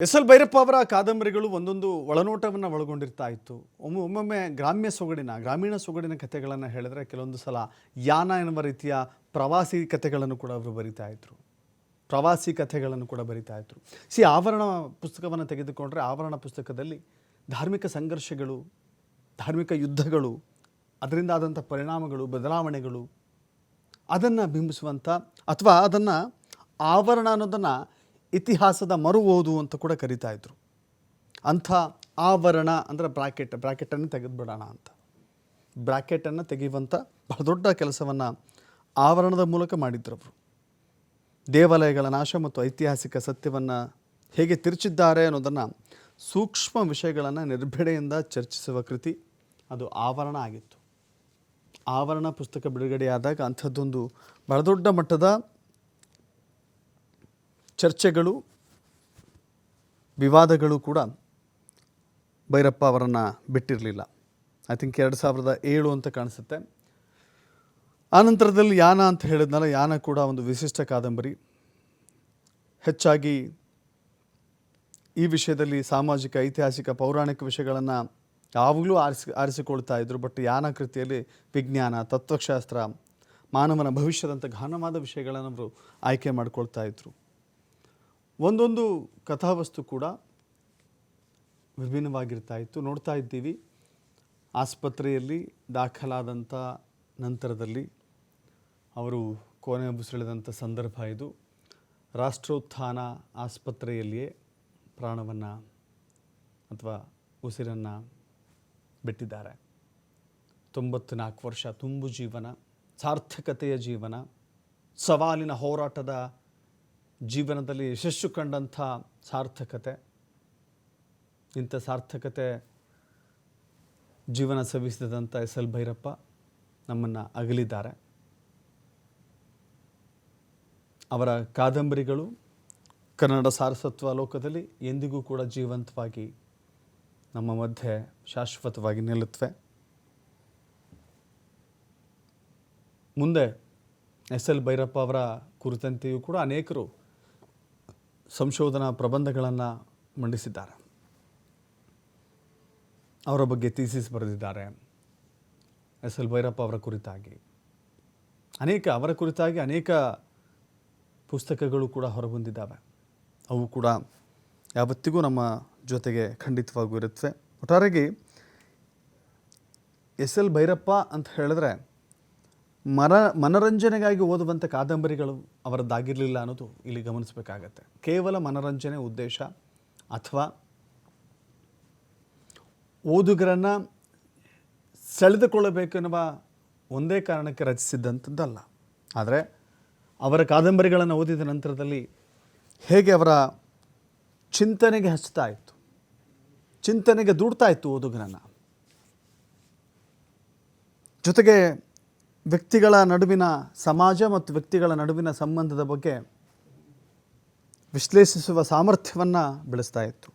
S L Bhyrappa ಅವರ ಕಾದಂಬರಿಗಳು ಒಂದೊಂದು ಒಳನೋಟವನ್ನು ಒಳಗೊಂಡಿರ್ತಾ ಇತ್ತು. ಒಮ್ಮೆ, ಒಮ್ಮೊಮ್ಮೆ ಗ್ರಾಮ್ಯ ಸೊಗಡಿನ, ಗ್ರಾಮೀಣ ಸೊಗಡಿನ ಕಥೆಗಳನ್ನು ಹೇಳಿದ್ರೆ ಕೆಲವೊಂದು ಸಲ ಯಾನ ಎನ್ನುವ ರೀತಿಯ ಪ್ರವಾಸಿ ಕಥೆಗಳನ್ನು ಕೂಡ ಅವರು ಬರಿತಾ ಇದ್ರು. ಪ್ರವಾಸಿ ಕಥೆಗಳನ್ನು ಕೂಡ ಬರಿತಾ ಇದ್ರು. ಸಿ, ಆವರಣ ಪುಸ್ತಕವನ್ನು ತೆಗೆದುಕೊಂಡ್ರೆ ಆವರಣ ಪುಸ್ತಕದಲ್ಲಿ ಧಾರ್ಮಿಕ ಸಂಘರ್ಷಗಳು, ಧಾರ್ಮಿಕ ಯುದ್ಧಗಳು, ಅದರಿಂದ ಆದಂಥ ಪರಿಣಾಮಗಳು, ಬದಲಾವಣೆಗಳು ಅದನ್ನು ಬಿಂಬಿಸುವಂಥ ಅಥವಾ ಅದನ್ನು ಆವರಣ ಅನ್ನೋದನ್ನು ಇತಿಹಾಸದ ಮರು ಓದು ಅಂತ ಕೂಡ ಕರಿತಾ ಇದ್ರು. ಅಂಥ ಆವರಣ ಅಂದರೆ ಬ್ರಾಕೆಟ್ ಬ್ರಾಕೆಟನ್ನು ತೆಗೆದುಬಿಡೋಣ ಅಂತ. ಬ್ರಾಕೆಟನ್ನು ತೆಗೆಯುವಂಥ ಬಹಳ ದೊಡ್ಡ ಕೆಲಸವನ್ನು ಆವರಣದ ಮೂಲಕ ಮಾಡಿದ್ರು ಅವರು. ದೇವಾಲಯಗಳ ನಾಶ ಮತ್ತು ಐತಿಹಾಸಿಕ ಸತ್ಯವನ್ನು ಹೇಗೆ ತಿರುಚಿದ್ದಾರೆ ಅನ್ನೋದನ್ನು ಸೂಕ್ಷ್ಮ ವಿಷಯಗಳನ್ನು ನಿರ್ಭಿಡೆಯಿಂದ ಚರ್ಚಿಸುವ ಕೃತಿ ಅದು ಆವರಣ ಆಗಿತ್ತು. ಆವರಣ ಪುಸ್ತಕ ಬಿಡುಗಡೆಯಾದಾಗ ಅಂಥದ್ದೊಂದು ಬಹಳ ದೊಡ್ಡ ಮಟ್ಟದ ಚರ್ಚೆಗಳು, ವಿವಾದಗಳು ಕೂಡ ಭೈರಪ್ಪ ಅವರನ್ನು ಬಿಟ್ಟಿರಲಿಲ್ಲ. ಐ ಥಿಂಕ್ ಎರಡು ಸಾವಿರದ ಏಳು ಅಂತ ಕಾಣಿಸುತ್ತೆ. ಆನಂತರದಲ್ಲಿ ಯಾನ ಅಂತ ಹೇಳಿದ್ನಲ್ಲ, ಯಾನ ಕೂಡ ಒಂದು ವಿಶಿಷ್ಟ ಕಾದಂಬರಿ. ಹೆಚ್ಚಾಗಿ ಈ ವಿಷಯದಲ್ಲಿ ಸಾಮಾಜಿಕ, ಐತಿಹಾಸಿಕ, ಪೌರಾಣಿಕ ವಿಷಯಗಳನ್ನು ಯಾವಾಗಲೂ ಆರಿಸಿ, ಆರಿಸಿಕೊಳ್ತಾ ಇದ್ದರು ಬಟ್ ಯಾನ ಕೃತಿಯಲ್ಲಿ ವಿಜ್ಞಾನ, ತತ್ವಶಾಸ್ತ್ರ, ಮಾನವನ ಭವಿಷ್ಯದಂಥ ಘನವಾದ ವಿಷಯಗಳನ್ನು ಅವರು ಆಯ್ಕೆ ಮಾಡ್ಕೊಳ್ತಾ ಇದ್ರು. ಒಂದೊಂದು ಕಥಾವಸ್ತು ಕೂಡ ವಿಭಿನ್ನವಾಗಿರ್ತಾ ಇತ್ತು ನೋಡ್ತಾ ಇದ್ದೀವಿ. ಆಸ್ಪತ್ರೆಯಲ್ಲಿ ದಾಖಲಾದಂಥ ನಂತರದಲ್ಲಿ ಅವರು ಕೊನೆ ಉಸಿರೆಳೆದಂಥ ಸಂದರ್ಭ ಇದು. ರಾಷ್ಟ್ರೋತ್ಥಾನ ಆಸ್ಪತ್ರೆಯಲ್ಲಿಯೇ ಪ್ರಾಣವನ್ನು ಅಥವಾ ಉಸಿರನ್ನು ಬಿಟ್ಟಿದ್ದಾರೆ. ತೊಂಬತ್ತು ನಾಲ್ಕು ವರ್ಷ ತುಂಬು ಜೀವನ, ಸಾರ್ಥಕತೆಯ ಜೀವನ, ಸವಾಲಿನ ಹೋರಾಟದ ಜೀವನದಲ್ಲಿ ಯಶಸ್ಸು ಕಂಡಂಥ ಸಾರ್ಥಕತೆ. ಇಂಥ ಸಾರ್ಥಕತೆ ಜೀವನ ಸವಿಸಿದಂಥ ಎಸ್ ಎಲ್ ಭೈರಪ್ಪ ನಮ್ಮನ್ನು ಅಗಲಿದ್ದಾರೆ. ಅವರ ಕಾದಂಬರಿಗಳು ಕನ್ನಡ ಸಾರಸತ್ವ ಲೋಕದಲ್ಲಿ ಎಂದಿಗೂ ಕೂಡ ಜೀವಂತವಾಗಿ ನಮ್ಮ ಮಧ್ಯೆ ಶಾಶ್ವತವಾಗಿ ನಿಲ್ಲುತ್ತವೆ. ಮುಂದೆ ಎಸ್ ಎಲ್ ಭೈರಪ್ಪ ಅವರ ಕುರಿತಂತೆಯೂ ಕೂಡ ಅನೇಕರು ಸಂಶೋಧನಾ ಪ್ರಬಂಧಗಳನ್ನು ಮಂಡಿಸಿದ್ದಾರೆ. ಅವರ ಬಗ್ಗೆ ಥೀಸಿಸ್ ಬರೆದಿದ್ದಾರೆ. ಎಸ್. ಎಲ್. ಭೈರಪ್ಪ ಅವರ ಕುರಿತಾಗಿ. ಅನೇಕ, ಅವರ ಕುರಿತಾಗಿ ಅನೇಕ ಪುಸ್ತಕಗಳು ಕೂಡ ಹೊರಬಂದಿದ್ದಾವೆ. ಅವು ಕೂಡ ಯಾವತ್ತಿಗೂ ನಮ್ಮ ಜೊತೆಗೆ ಖಂಡಿತವಾಗೂ ಇರುತ್ತವೆ. ಒಟ್ಟಾರೆಗೆ ಎಸ್. ಎಲ್. ಭೈರಪ್ಪ ಅಂತ ಹೇಳಿದ್ರೆ ಮನ ಮನರಂಜನೆಗಾಗಿ ಓದುವಂಥ ಕಾದಂಬರಿಗಳು ಅವರದ್ದಾಗಿರಲಿಲ್ಲ ಅನ್ನೋದು ಇಲ್ಲಿ ಗಮನಿಸಬೇಕಾಗತ್ತೆ. ಕೇವಲ ಮನರಂಜನೆ ಉದ್ದೇಶ ಅಥವಾ ಓದುಗರನ್ನು ಸೆಳೆದುಕೊಳ್ಳಬೇಕೆನ್ನುವ ಒಂದೇ ಕಾರಣಕ್ಕೆ ರಚಿಸಿದ್ದಂಥದ್ದಲ್ಲ ಆದರೆ ಅವರ ಕಾದಂಬರಿಗಳನ್ನು ಓದಿದ ನಂತರದಲ್ಲಿ ಹೇಗೆ ಅವರ ಚಿಂತನೆಗೆ ಹಚ್ತಾ ಇತ್ತು? ಚಿಂತನೆಗೆ ದೂಡ್ತಾ ಇತ್ತು ಓದುಗರನ್ನು. ಜೊತೆಗೆ ವ್ಯಕ್ತಿಗಳ ನಡುವಿನ ಸಮಾಜ ಮತ್ತು ವ್ಯಕ್ತಿಗಳ ನಡುವಿನ ಸಂಬಂಧದ ಬಗ್ಗೆ ವಿಶ್ಲೇಷಿಸುವ ಸಾಮರ್ಥ್ಯವನ್ನು ಬೆಳೆಸ್ತಾ ಇತ್ತು.